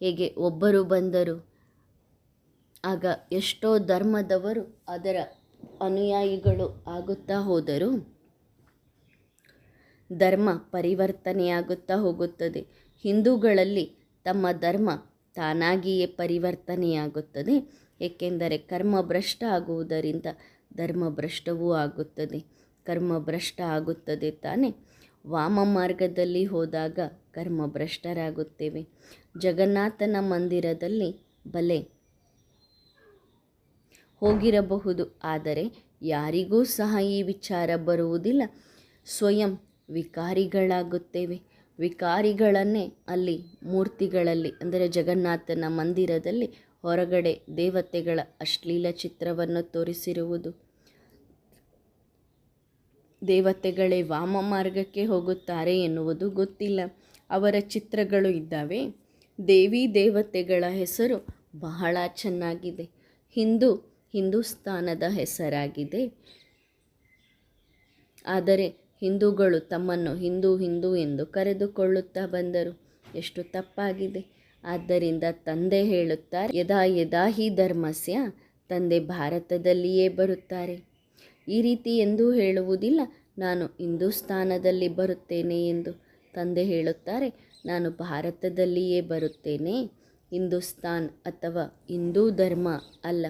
ಹೇಗೆ ಒಬ್ಬರು ಬಂದರು, ಆಗ ಎಷ್ಟೋ ಧರ್ಮದವರು ಅದರ ಅನುಯಾಯಿಗಳು ಆಗುತ್ತಾ ಹೋದರು ಧರ್ಮ ಪರಿವರ್ತನೆಯಾಗುತ್ತಾ ಹೋಗುತ್ತದೆ. ಹಿಂದೂಗಳಲ್ಲಿ ತಮ್ಮ ಧರ್ಮ ತಾನಾಗಿಯೇ ಪರಿವರ್ತನೆಯಾಗುತ್ತದೆ. ಏಕೆಂದರೆ ಕರ್ಮ ಭ್ರಷ್ಟ ಆಗುವುದರಿಂದ ಧರ್ಮ ಭ್ರಷ್ಟವೂ ಆಗುತ್ತದೆ. ಕರ್ಮ ಭ್ರಷ್ಟ ಆಗುತ್ತದೆ ತಾನೇ. ವಾಮ ಮಾರ್ಗದಲ್ಲಿ ಹೋದಾಗ ಕರ್ಮ ಭ್ರಷ್ಟರಾಗುತ್ತೇವೆ ಜಗನ್ನಾಥನ ಮಂದಿರದಲ್ಲಿ ಬಲೆ ಹೋಗಿರಬಹುದು. ಆದರೆ ಯಾರಿಗೂ ಸಹ ಈ ವಿಚಾರ ಬರುವುದಿಲ್ಲ. ಸ್ವಯಂ ವಿಕಾರಿಗಳಾಗುತ್ತೇವೆ. ವಿಕಾರಿಗಳನ್ನೇ ಅಲ್ಲಿ ಮೂರ್ತಿಗಳಲ್ಲಿ ಅಂದರೆ ಜಗನ್ನಾಥನ ಮಂದಿರದಲ್ಲಿ ಹೊರಗಡೆ ದೇವತೆಗಳ ಅಶ್ಲೀಲ ಚಿತ್ರವನ್ನು ತೋರಿಸಿರುವುದು. ದೇವತೆಗಳೇ ವಾಮ ಮಾರ್ಗಕ್ಕೆ ಹೋಗುತ್ತಾರೆ ಎನ್ನುವುದು ಗೊತ್ತಿಲ್ಲ. ಅವರ ಚಿತ್ರಗಳು ಇದ್ದಾವೆ. ದೇವಿ ದೇವತೆಗಳ ಹೆಸರು ಬಹಳ ಚೆನ್ನಾಗಿದೆ. ಹಿಂದೂ ಹಿಂದೂಸ್ತಾನದ ಹೆಸರಾಗಿದೆ. ಆದರೆ ಹಿಂದೂಗಳು ತಮ್ಮನ್ನು ಹಿಂದೂ ಹಿಂದೂ ಎಂದು ಕರೆದುಕೊಳ್ಳುತ್ತಾ ಬಂದರು. ಎಷ್ಟು ತಪ್ಪಾಗಿದೆ. ಆದ್ದರಿಂದ ತಂದೆ ಹೇಳುತ್ತಾರೆ, ಯದಾ ಯದಾ ಹಿ ಧರ್ಮಸ್ಯ, ತಂದೆ ಭಾರತದಲ್ಲಿಯೇ ಬರುತ್ತಾರೆ. ಈ ರೀತಿ ಎಂದೂ ಹೇಳುವುದಿಲ್ಲ, ನಾನು ಹಿಂದೂಸ್ತಾನದಲ್ಲಿ ಬರುತ್ತೇನೆ ಎಂದು ತಂದೆ ಹೇಳುತ್ತಾರೆ, ನಾನು ಭಾರತದಲ್ಲಿಯೇ ಬರುತ್ತೇನೆ. ಹಿಂದೂಸ್ತಾನ್ ಅಥವಾ ಹಿಂದೂ ಧರ್ಮ ಅಲ್ಲ,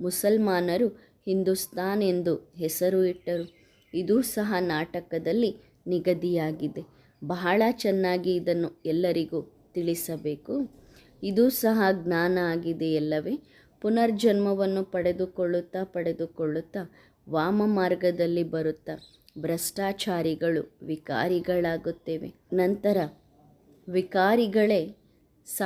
ಮುಸಲ್ಮಾನರು ಹಿಂದೂಸ್ತಾನ್ ಎಂದು ಹೆಸರು ಇಟ್ಟರು. ಇದೂ ಸಹ ನಾಟಕದಲ್ಲಿ ನಿಗದಿಯಾಗಿದೆ. ಬಹಳ ಚೆನ್ನಾಗಿ ಇದನ್ನು ಎಲ್ಲರಿಗೂ ತಿಳಿಸಬೇಕು. ಇದು ಸಹ ಜ್ಞಾನ ಆಗಿದೆಯಲ್ಲವೇ ಪುನರ್ಜನ್ಮವನ್ನು ಪಡೆದುಕೊಳ್ಳುತ್ತಾ ಪಡೆದುಕೊಳ್ಳುತ್ತಾ ವಾಮ ಮಾರ್ಗದಲ್ಲಿ ಬರುತ್ತಾ ಭ್ರಷ್ಟಾಚಾರಿಗಳು ವಿಕಾರಿಗಳಾಗುತ್ತೇವೆ. ನಂತರ ವಿಕಾರಿಗಳೇ ಸ,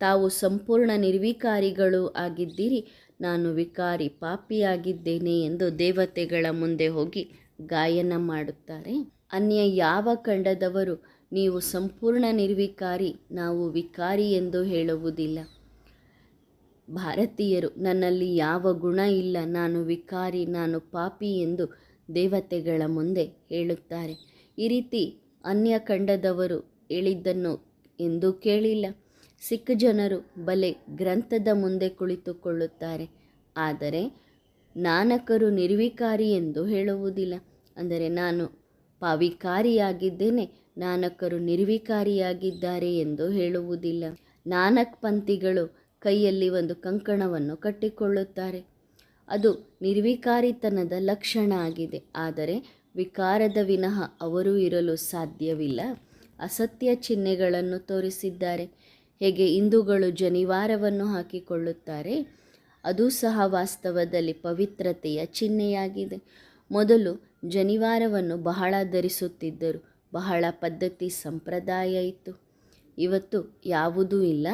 ತಾವು ಸಂಪೂರ್ಣ ನಿರ್ವಿಕಾರಿಗಳು ಆಗಿದ್ದೀರಿ. ನಾನು ವಿಕಾರಿ ಪಾಪಿಯಾಗಿದ್ದೇನೆ ಎಂದು ದೇವತೆಗಳ ಮುಂದೆ ಹೋಗಿ ಗಾಯನ ಮಾಡುತ್ತಾರೆ. ಅನ್ಯ ಯಾವ ಖಂಡದವರು ನೀವು ಸಂಪೂರ್ಣ ನಿರ್ವಿಕಾರಿ, ನಾವು ವಿಕಾರಿ ಎಂದು ಹೇಳುವುದಿಲ್ಲ. ಭಾರತೀಯರು, ನನ್ನಲ್ಲಿ ಯಾವ ಗುಣ ಇಲ್ಲ, ನಾನು ವಿಕಾರಿ, ನಾನು ಪಾಪಿ ಎಂದು ದೇವತೆಗಳ ಮುಂದೆ ಹೇಳುತ್ತಾರೆ. ಈ ರೀತಿ ಅನ್ಯ ಖಂಡದವರು ಹೇಳಿದ್ದನ್ನು ಎಂದೂ ಕೇಳಿಲ್ಲ. ಸಿಖ್ ಜನರು ಬಲೆ ಗ್ರಂಥದ ಮುಂದೆ ಕುಳಿತುಕೊಳ್ಳುತ್ತಾರೆ. ಆದರೆ ನಾನಕರು ನಿರ್ವಿಕಾರಿ ಎಂದು ಹೇಳುವುದಿಲ್ಲ. ಅಂದರೆ ನಾನು ಪಾವಿಕಾರಿಯಾಗಿದ್ದೇನೆ ನಾನಕರು ನಿರ್ವಿಕಾರಿಯಾಗಿದ್ದಾರೆ ಎಂದು ಹೇಳುವುದಿಲ್ಲ. ನಾನಕ್ ಪಂಥಿಗಳು ಕೈಯಲ್ಲಿ ಒಂದು ಕಂಕಣವನ್ನು ಕಟ್ಟಿಕೊಳ್ಳುತ್ತಾರೆ. ಅದು ನಿರ್ವಿಕಾರಿತನದ ಲಕ್ಷಣ ಆಗಿದೆ. ಆದರೆ ವಿಕಾರದ ವಿನಃ ಅವರು ಇರಲು ಸಾಧ್ಯವಿಲ್ಲ. ಅಸತ್ಯ ಚಿಹ್ನೆಗಳನ್ನು ತೋರಿಸಿದ್ದಾರೆ. ಹೇಗೆ ಹಿಂದೂಗಳು ಜನಿವಾರವನ್ನು ಹಾಕಿಕೊಳ್ಳುತ್ತಾರೆ, ಅದು ಸಹ ವಾಸ್ತವದಲ್ಲಿ ಪವಿತ್ರತೆಯ ಚಿಹ್ನೆಯಾಗಿದೆ. ಮೊದಲು ಜನಿವಾರವನ್ನು ಬಹಳ ಧರಿಸುತ್ತಿದ್ದರು. ಬಹಳ ಪದ್ಧತಿ ಸಂಪ್ರದಾಯ ಇತ್ತು. ಇವತ್ತು ಯಾವುದೂ ಇಲ್ಲ.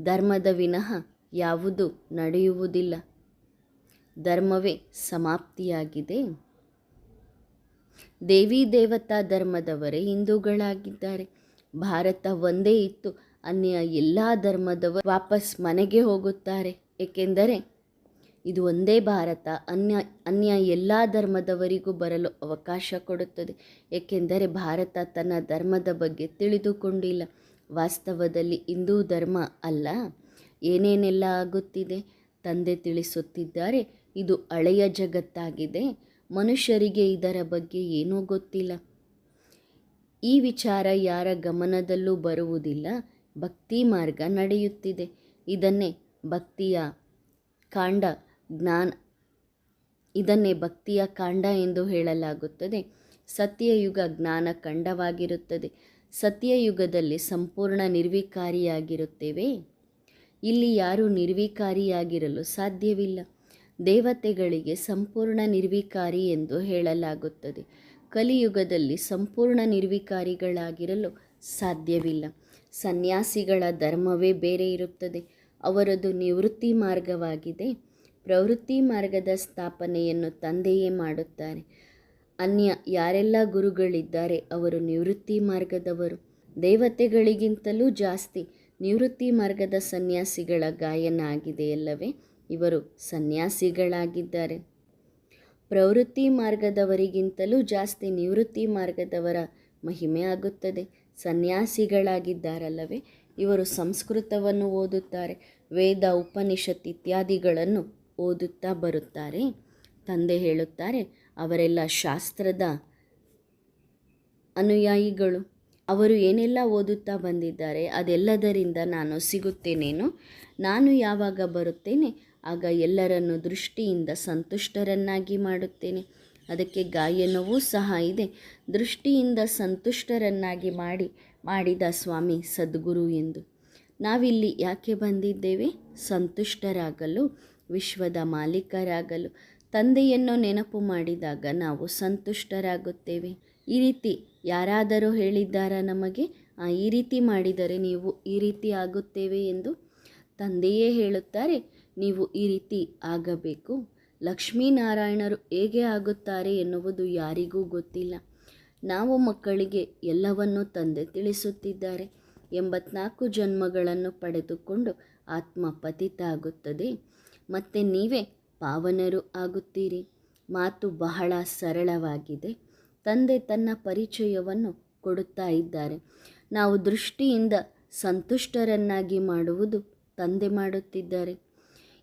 ಧರ್ಮದ ವಿನಃ ಯಾವುದು ನಡೆಯುವುದಿಲ್ಲ. ಧರ್ಮವೇ ಸಮಾಪ್ತಿಯಾಗಿದೆ. ದೇವಿ ದೇವತಾ ಧರ್ಮದವರೇ ಹಿಂದೂಗಳಾಗಿದ್ದಾರೆ. ಭಾರತ ಒಂದೇ ಇತ್ತು. ಅನ್ಯ ಎಲ್ಲ ಧರ್ಮದವರು ವಾಪಸ್ ಮನೆಗೆ ಹೋಗುತ್ತಾರೆ. ಏಕೆಂದರೆ ಇದು ಒಂದೇ ಭಾರತ. ಅನ್ಯ ಅನ್ಯ ಎಲ್ಲ ಧರ್ಮದವರಿಗೂ ಬರಲು ಅವಕಾಶ ಕೊಡುತ್ತದೆ. ಏಕೆಂದರೆ ಭಾರತ ತನ್ನ ಧರ್ಮದ ಬಗ್ಗೆ ತಿಳಿದುಕೊಂಡಿಲ್ಲ. ವಾಸ್ತವದಲ್ಲಿ ಹಿಂದೂ ಧರ್ಮ ಅಲ್ಲ. ಏನೇನೆಲ್ಲ ಆಗುತ್ತಿದೆ? ತಂದೆ ತಿಳಿಸುತ್ತಿದ್ದಾರೆ. ಇದು ಹಳೆಯ ಜಗತ್ತಾಗಿದೆ. ಮನುಷ್ಯರಿಗೆ ಇದರ ಬಗ್ಗೆ ಏನೂ ಗೊತ್ತಿಲ್ಲ. ಈ ವಿಚಾರ ಯಾರ ಗಮನದಲ್ಲೂ ಬರುವುದಿಲ್ಲ. ಭಕ್ತಿ ಮಾರ್ಗ ನಡೆಯುತ್ತಿದೆ. ಇದನ್ನೇ ಭಕ್ತಿಯ ಕಾಂಡ ಜ್ಞಾನ ಇದನ್ನೇ ಭಕ್ತಿಯ ಕಾಂಡ ಎಂದು ಹೇಳಲಾಗುತ್ತದೆ. ಸತ್ಯಯುಗ ಜ್ಞಾನ ಖಂಡವಾಗಿರುತ್ತದೆ. ಸತ್ಯಯುಗದಲ್ಲಿ ಸಂಪೂರ್ಣ ನಿರ್ವಿಕಾರಿಯಾಗಿರುತ್ತೇವೆ. ಇಲ್ಲಿ ಯಾರೂ ನಿರ್ವಿಕಾರಿಯಾಗಿರಲು ಸಾಧ್ಯವಿಲ್ಲ. ದೇವತೆಗಳಿಗೆ ಸಂಪೂರ್ಣ ನಿರ್ವಿಕಾರಿ ಎಂದು ಹೇಳಲಾಗುತ್ತದೆ. ಕಲಿಯುಗದಲ್ಲಿ ಸಂಪೂರ್ಣ ನಿರ್ವಿಕಾರಿಗಳಾಗಿರಲು ಸಾಧ್ಯವಿಲ್ಲ. ಸನ್ಯಾಸಿಗಳ ಧರ್ಮವೇ ಬೇರೆ ಇರುತ್ತದೆ. ಅವರದು ನಿವೃತ್ತಿ ಮಾರ್ಗವಾಗಿದೆ. ಪ್ರವೃತ್ತಿ ಮಾರ್ಗದ ಸ್ಥಾಪನೆಯನ್ನು ತಂದೆಯೇ ಮಾಡುತ್ತಾರೆ. ಅನ್ಯ ಯಾರೆಲ್ಲ ಗುರುಗಳಿದ್ದಾರೆ, ಅವರು ನಿವೃತ್ತಿ ಮಾರ್ಗದವರು. ದೇವತೆಗಳಿಗಿಂತಲೂ ಜಾಸ್ತಿ ನಿವೃತ್ತಿ ಮಾರ್ಗದ ಸನ್ಯಾಸಿಗಳ ಗಾಯನ ಆಗಿದೆಯಲ್ಲವೇ ಇವರು ಸನ್ಯಾಸಿಗಳಾಗಿದ್ದಾರೆ. ಪ್ರವೃತ್ತಿ ಮಾರ್ಗದವರಿಗಿಂತಲೂ ಜಾಸ್ತಿ ನಿವೃತ್ತಿ ಮಾರ್ಗದವರ ಮಹಿಮೆ ಆಗುತ್ತದೆ. ಸನ್ಯಾಸಿಗಳಾಗಿದ್ದಾರಲ್ಲವೇ? ಇವರು ಸಂಸ್ಕೃತವನ್ನು ಓದುತ್ತಾರೆ. ವೇದ, ಉಪನಿಷತ್ ಇತ್ಯಾದಿಗಳನ್ನು ಓದುತ್ತಾ ಬರುತ್ತಾರೆ. ತಂದೆ ಹೇಳುತ್ತಾರೆ, ಅವರೆಲ್ಲ ಶಾಸ್ತ್ರದ ಅನುಯಾಯಿಗಳು. ಅವರು ಏನೆಲ್ಲ ಓದುತ್ತಾ ಬಂದಿದ್ದಾರೆ, ಅದೆಲ್ಲದರಿಂದ ನಾನು ಸಿಗುತ್ತೇನೇನೋ? ನಾನು ಯಾವಾಗ ಬರುತ್ತೇನೆ? ಆಗ ಎಲ್ಲರನ್ನು ದೃಷ್ಟಿಯಿಂದ ಸಂತುಷ್ಟರನ್ನಾಗಿ ಮಾಡುತ್ತೇನೆ. ಅದಕ್ಕೆ ಗಾಯನವೂ ಸಹ ಇದೆ. ದೃಷ್ಟಿಯಿಂದ ಸಂತುಷ್ಟರನ್ನಾಗಿ ಮಾಡಿ, ಮಾಡಿದ ಸ್ವಾಮಿ ಸದ್ಗುರು ಎಂದು. ನಾವಿಲ್ಲಿ ಯಾಕೆ ಬಂದಿದ್ದೇವೆ? ಸಂತುಷ್ಟರಾಗಲು ವಿಶ್ವದ ಮಾಲೀಕರಾಗಲು, ತಂದೆಯನ್ನು ನೆನಪು ಮಾಡಿದಾಗ ನಾವು ಸಂತುಷ್ಟರಾಗುತ್ತೇವೆ. ಈ ರೀತಿ ಯಾರಾದರೂ ಹೇಳಿದ್ದಾರಾ ನಮಗೆ? ಈ ರೀತಿ ಮಾಡಿದರೆ ನೀವು ಈ ರೀತಿ ಆಗುತ್ತೇವೆ ಎಂದು ತಂದೆಯೇ ಹೇಳುತ್ತಾರೆ. ನೀವು ಈ ರೀತಿ ಆಗಬೇಕು. ಲಕ್ಷ್ಮೀನಾರಾಯಣರು ಹೇಗೆ ಆಗುತ್ತಾರೆ ಎನ್ನುವುದು ಯಾರಿಗೂ ಗೊತ್ತಿಲ್ಲ. ನಾವು ಮಕ್ಕಳಿಗೆ ಎಲ್ಲವನ್ನೂ ತಂದೆ ತಿಳಿಸುತ್ತಿದ್ದಾರೆ. ಎಂಬತ್ನಾಲ್ಕು ಜನ್ಮಗಳನ್ನು ಪಡೆದುಕೊಂಡು ಆತ್ಮ ಪತಿತ ಆಗುತ್ತದೆ ಮತ್ತು ನೀವೇ ಪಾವನರು ಆಗುತ್ತೀರಿ. ಮಾತು ಬಹಳ ಸರಳವಾಗಿದೆ. ತಂದೆ ತನ್ನ ಪರಿಚಯವನ್ನು ಕೊಡುತ್ತಾ ಇದ್ದಾರೆ. ನಾವು ದೃಷ್ಟಿಯಿಂದ ಸಂತುಷ್ಟರನ್ನಾಗಿ ಮಾಡುವುದು ತಂದೆ ಮಾಡುತ್ತಿದ್ದಾರೆ.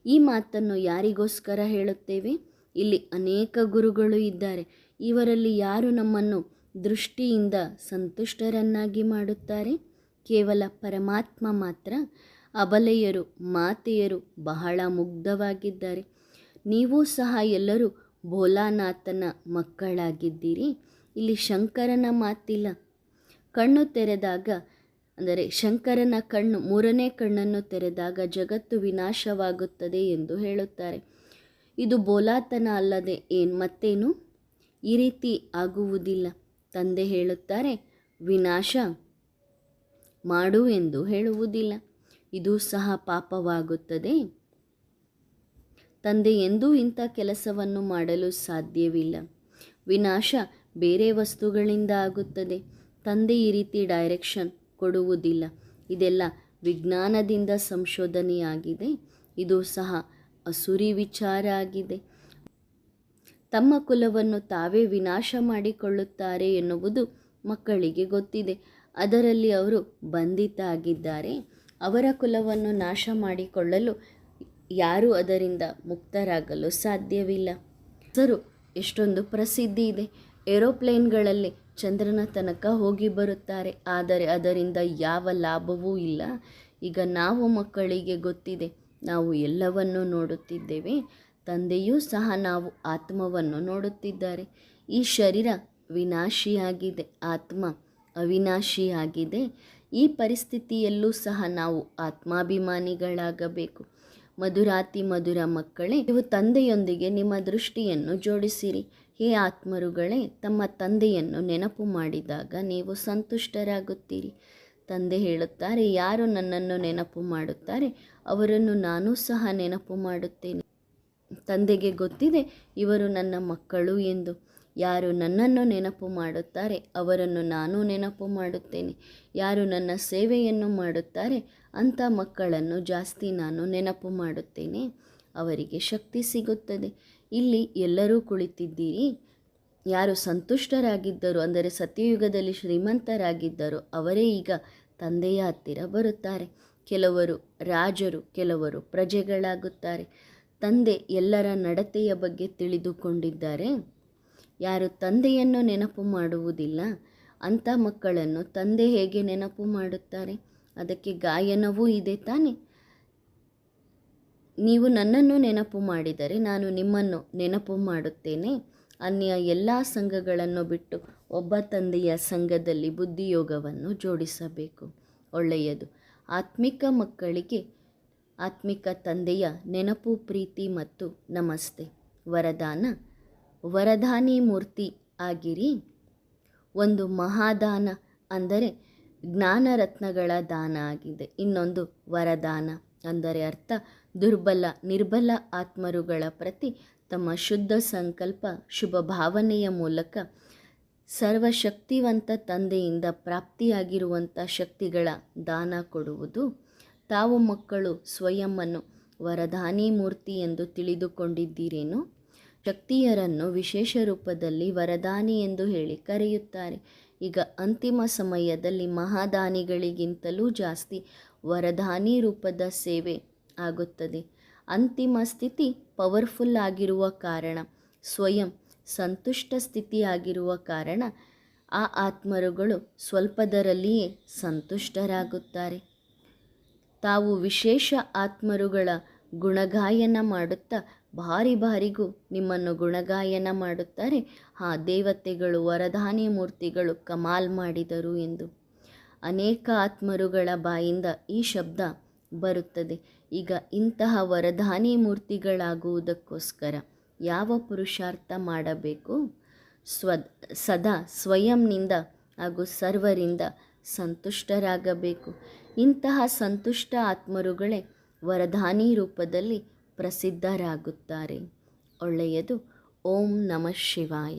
ಈ ಮಾತನ್ನು ಯಾರಿಗೋಸ್ಕರ ಹೇಳುತ್ತೇವೆ? ಇಲ್ಲಿ ಅನೇಕ ಗುರುಗಳು ಇದ್ದಾರೆ. ಇವರಲ್ಲಿ ಯಾರು ನಮ್ಮನ್ನು ದೃಷ್ಟಿಯಿಂದ ಸಂತುಷ್ಟರನ್ನಾಗಿ ಮಾಡುತ್ತಾರೆ? ಕೇವಲ ಪರಮಾತ್ಮ ಮಾತ್ರ ಅಬಲೆಯರು, ಮಾತೆಯರು ಬಹಳ ಮುಗ್ಧವಾಗಿದ್ದಾರೆ. ನೀವು ಸಹ ಎಲ್ಲರೂ ಭೋಲಾನಾಥನ ಮಕ್ಕಳಾಗಿದ್ದೀರಿ. ಇಲ್ಲಿ ಶಂಕರನ ಮಾತಿಲ್ಲ. ಕಣ್ಣು ತೆರೆದಾಗ, ಅಂದರೆ ಶಂಕರನ ಕಣ್ಣು, ಮೂರನೇ ಕಣ್ಣನ್ನು ತೆರೆದಾಗ ಜಗತ್ತು ವಿನಾಶವಾಗುತ್ತದೆ ಎಂದು ಹೇಳುತ್ತಾರೆ. ಇದು ಬೋಲಾತನ ಅಲ್ಲದೆ ಏನು, ಮತ್ತೇನು? ಈ ರೀತಿ ಆಗುವುದಿಲ್ಲ. ತಂದೆ ಹೇಳುತ್ತಾರೆ, ವಿನಾಶ ಮಾಡು ಎಂದು ಹೇಳುವುದಿಲ್ಲ. ಇದು ಸಹ ಪಾಪವಾಗುತ್ತದೆ. ತಂದೆ ಎಂದೂ ಇಂಥ ಕೆಲಸವನ್ನು ಮಾಡಲು ಸಾಧ್ಯವಿಲ್ಲ. ವಿನಾಶ ಬೇರೆ ವಸ್ತುಗಳಿಂದ ಆಗುತ್ತದೆ. ತಂದೆ ಈ ರೀತಿ ಡೈರೆಕ್ಷನ್ ಕೊಡುವುದಿಲ್ಲ. ಇದೆಲ್ಲ ವಿಜ್ಞಾನದಿಂದ ಸಂಶೋಧನೆಯಾಗಿದೆ. ಇದು ಸಹ ಅಸುರಿ ವಿಚಾರ ಆಗಿದೆ. ತಮ್ಮ ಕುಲವನ್ನು ತಾವೇ ವಿನಾಶ ಮಾಡಿಕೊಳ್ಳುತ್ತಾರೆ ಎನ್ನುವುದು ಮಕ್ಕಳಿಗೆ ಗೊತ್ತಿದೆ. ಅದರಲ್ಲಿ ಅವರು ಬಂಧಿತ ಆಗಿದ್ದಾರೆ ಅವರ ಕುಲವನ್ನು ನಾಶ ಮಾಡಿಕೊಳ್ಳಲು ಯಾರೂ ಅದರಿಂದ ಮುಕ್ತರಾಗಲು ಸಾಧ್ಯವಿಲ್ಲ. ಹೆಸರು ಎಷ್ಟೊಂದು ಪ್ರಸಿದ್ಧಿ ಇದೆ. ಏರೋಪ್ಲೇನ್ಗಳಲ್ಲಿ ಚಂದ್ರನ ತನಕ ಹೋಗಿ ಬರುತ್ತಾರೆ. ಆದರೆ ಅದರಿಂದ ಯಾವ ಲಾಭವೂ ಇಲ್ಲ. ಈಗ ನಾವು ಮಕ್ಕಳಿಗೆ ಗೊತ್ತಿದೆ. ನಾವು ಎಲ್ಲವನ್ನೂ ನೋಡುತ್ತಿದ್ದೇವೆ. ತಂದೆಯೂ ಸಹ ನಾವು ಆತ್ಮವನ್ನು ನೋಡುತ್ತಿದ್ದಾರೆ. ಈ ಶರೀರ ವಿನಾಶಿಯಾಗಿದೆ. ಆತ್ಮ ಅವಿನಾಶಿಯಾಗಿದೆ. ಈ ಪರಿಸ್ಥಿತಿಯಲ್ಲೂ ಸಹ ನಾವು ಆತ್ಮಾಭಿಮಾನಿಗಳಾಗಬೇಕು. ಮಧುರಾತಿ ಮಧುರ ಮಕ್ಕಳೇ, ನೀವು ತಂದೆಯೊಂದಿಗೆ ನಿಮ್ಮ ದೃಷ್ಟಿಯನ್ನು ಜೋಡಿಸಿರಿ. ಹೇ ಆತ್ಮರುಗಳೇ, ತಮ್ಮ ತಂದೆಯನ್ನು ನೆನಪು ಮಾಡಿದಾಗ ನೀವು ಸಂತುಷ್ಟರಾಗುತ್ತೀರಿ. ತಂದೆ ಹೇಳುತ್ತಾರೆ, ಯಾರು ನನ್ನನ್ನು ನೆನಪು ಮಾಡುತ್ತಾರೆ, ಅವರನ್ನು ನಾನು ಸಹ ನೆನಪು ಮಾಡುತ್ತೇನೆ. ತಂದೆಗೆ ಗೊತ್ತಿದೆ, ಇವರು ನನ್ನ ಮಕ್ಕಳು ಎಂದು. ಯಾರು ನನ್ನನ್ನು ನೆನಪು ಮಾಡುತ್ತಾರೆ, ಅವರನ್ನು ನಾನು ನೆನಪು ಮಾಡುತ್ತೇನೆ. ಯಾರು ನನ್ನ ಸೇವೆಯನ್ನು ಮಾಡುತ್ತಾರೆ, ಅಂಥ ಮಕ್ಕಳನ್ನು ಜಾಸ್ತಿ ನಾನು ನೆನಪು ಮಾಡುತ್ತೇನೆ. ಅವರಿಗೆ ಶಕ್ತಿ ಸಿಗುತ್ತದೆ. ಇಲ್ಲಿ ಎಲ್ಲರೂ ಕುಳಿತಿದ್ದೀರಿ. ಯಾರು ಸಂತುಷ್ಟರಾಗಿದ್ದರು, ಅಂದರೆ ಸತ್ಯಯುಗದಲ್ಲಿ ಶ್ರೀಮಂತರಾಗಿದ್ದರು, ಅವರೇ ಈಗ ತಂದೆಯ ಹತ್ತಿರ ಬರುತ್ತಾರೆ. ಕೆಲವರು ರಾಜರು, ಕೆಲವರು ಪ್ರಜೆಗಳಾಗುತ್ತಾರೆ. ತಂದೆ ಎಲ್ಲರ ನಡತೆಯ ಬಗ್ಗೆ ತಿಳಿದುಕೊಂಡಿದ್ದಾರೆ. ಯಾರು ತಂದೆಯನ್ನು ನೆನಪು ಮಾಡುವುದಿಲ್ಲ, ಅಂಥ ಮಕ್ಕಳನ್ನು ತಂದೆ ಹೇಗೆ ನೆನಪು ಮಾಡುತ್ತಾರೆ? ಅದಕ್ಕೆ ಗಾಯನವೂ ಇದೆ ತಾನೆ. ನೀವು ನನ್ನನ್ನು ನೆನಪು ಮಾಡಿದರೆ ನಾನು ನಿಮ್ಮನ್ನು ನೆನಪು ಮಾಡುತ್ತೇನೆ. ಅನ್ಯ ಎಲ್ಲ ಸಂಘಗಳನ್ನು ಬಿಟ್ಟು ಒಬ್ಬ ತಂದೆಯ ಸಂಘದಲ್ಲಿ ಬುದ್ಧಿಯೋಗವನ್ನು ಜೋಡಿಸಬೇಕು. ಒಳ್ಳೆಯದು. ಆತ್ಮಿಕ ಮಕ್ಕಳಿಗೆ ಆತ್ಮಿಕ ತಂದೆಯ ನೆನಪು, ಪ್ರೀತಿ ಮತ್ತು ನಮಸ್ತೆ. ವರದಾನ. ವರದಾನಿ ಮೂರ್ತಿ ಆಗಿರಿ. ಒಂದು ಮಹಾದಾನ ಅಂದರೆ ಜ್ಞಾನರತ್ನಗಳ ದಾನ ಆಗಿದೆ. ಇನ್ನೊಂದು ವರದಾನ ಅಂದರೆ ಅರ್ಥ ದುರ್ಬಲ, ನಿರ್ಬಲ ಆತ್ಮರುಗಳ ಪ್ರತಿ ತಮ್ಮ ಶುದ್ಧ ಸಂಕಲ್ಪ, ಶುಭ ಭಾವನೆಯ ಮೂಲಕ ಸರ್ವಶಕ್ತಿವಂತ ತಂದೆಯಿಂದ ಪ್ರಾಪ್ತಿಯಾಗಿರುವಂಥ ಶಕ್ತಿಗಳ ದಾನ ಕೊಡುವುದು. ತಾವು ಮಕ್ಕಳು ಸ್ವಯಂವನ್ನು ವರದಾನಿ ಮೂರ್ತಿ ಎಂದು ತಿಳಿದುಕೊಂಡಿದ್ದೀರೇನು? ಶಕ್ತಿಯರನ್ನು ವಿಶೇಷ ರೂಪದಲ್ಲಿ ವರದಾನಿ ಎಂದು ಹೇಳಿ ಕರೆಯುತ್ತಾರೆ. ಈಗ ಅಂತಿಮ ಸಮಯದಲ್ಲಿ ಮಹಾದಾನಿಗಳಿಗಿಂತಲೂ ಜಾಸ್ತಿ ವರದಾನಿ ರೂಪದ ಸೇವೆ ಆಗುತ್ತದೆ. ಅಂತಿಮ ಸ್ಥಿತಿ ಪವರ್ಫುಲ್ ಆಗಿರುವ ಕಾರಣ, ಸ್ವಯಂ ಸಂತುಷ್ಟ ಸ್ಥಿತಿಯಾಗಿರುವ ಕಾರಣ ಆ ಆತ್ಮರುಗಳು ಸ್ವಲ್ಪದರಲ್ಲಿಯೇ ಸಂತುಷ್ಟರಾಗುತ್ತಾರೆ. ತಾವು ವಿಶೇಷ ಆತ್ಮರುಗಳ ಗುಣಗಾಯನ ಮಾಡುತ್ತಾ ಭಾರಿ ಬಾರಿಗೂ ನಿಮ್ಮನ್ನು ಗುಣಗಾಯನ ಮಾಡುತ್ತಾರೆ. ಆ ದೇವತೆಗಳು ವರಧಾನಿ ಮೂರ್ತಿಗಳು ಕಮಾಲ್ ಮಾಡಿದರು ಎಂದು. ಅನೇಕ ಆತ್ಮರುಗಳ ಬಾಯಿಂದ ಈ ಶಬ್ದ ಬರುತ್ತದೆ. ಈಗ ಇಂತಹ ವರಧಾನಿ ಮೂರ್ತಿಗಳಾಗುವುದಕ್ಕೋಸ್ಕರ ಯಾವ ಪುರುಷಾರ್ಥ ಮಾಡಬೇಕು? ಸ್ವ ಸದಾ ಸ್ವಯಂನಿಂದ ಹಾಗೂ ಸರ್ವರಿಂದ ಸಂತುಷ್ಟರಾಗಬೇಕು. ಇಂತಹ ಸಂತುಷ್ಟ ಆತ್ಮರುಗಳೇ ವರಧಾನಿ ರೂಪದಲ್ಲಿ ಪ್ರಸಿದ್ಧರಾಗುತ್ತಾರೆ. ಒಳ್ಳೆಯದು. ಓಂ ನಮಃ ಶಿವಾಯ.